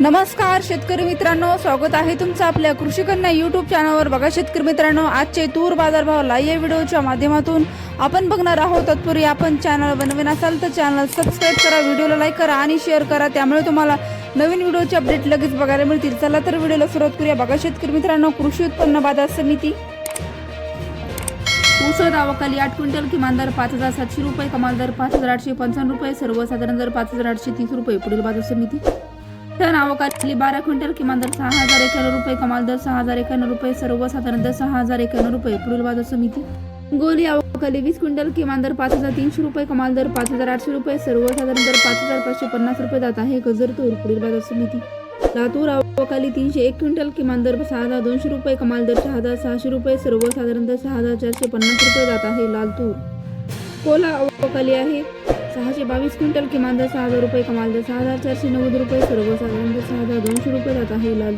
नमस्कार शेतकरी मित्रांनो. स्वागत आहे तुमचं आपल्या कृषी कन्या युट्यूब चॅनलवर बघा शेतकरी मित्रांनो आजचे तूर बाजारभाव लाईव्ह या व्हिडिओच्या माध्यमातून आपण बघणार आहोत. तत्पूर्वी आपण चॅनल बनवीन असाल तर चॅनल सबस्क्राईब करा व्हिडिओला लाईक करा आणि शेअर करा. त्यामुळे तुम्हाला नवीन व्हिडिओचे अपडेट लगेच बघायला मिळतील. चला तर व्हिडिओला सुरुवात करूया. बघा शेतकरी मित्रांनो कृषी उत्पन्न बाजार समिती. उसळ आवकाली आठ क्विंटल किमान दर पाच हजार सातशे रुपये कमाल दर पाच हजार आठशे पंचावन्न रुपये सर्वसाधारण दर पाच हजार आठशे तीस रुपये. पुढील बाजार समिती. तर आवकाली बारा क्विंटल किमान दर सहा हजार एक्याण्णव रुपये कमाल दर सहा हजार एक्याण्णव रुपये सर्वसाधारण दर सहा हजार एक्याण्णव रुपये. पुढील बाजार समिती. गोली आवकाली वीस क्विंटल किमान दर पाच हजार तीनशे रुपये कमाल दर पाच हजार आठशे रुपये सर्वसाधारण दर पाच हजार पाचशे पन्नास रुपये जात आहे. गजर तूर पुढील बाजार समिती. लातूर आवकाली तीनशे एक क्विंटल किमान दर सहा हजार दोनशे रुपये कमाल दर सहा हजार सहाशे रुपये सर्वसाधारण दर सहा हजार चारशे पन्नास रुपये जात आहे लालतूर कोला आवकाली आहे. सहाशे बावीस क्विंटल किमान दर सहा हजार रुपये कमाल दर सहा हजार चारशे नव्वद रुपये सर्वसाधारण दर सहा हजार दोनशे रुपये जात आहे. लाल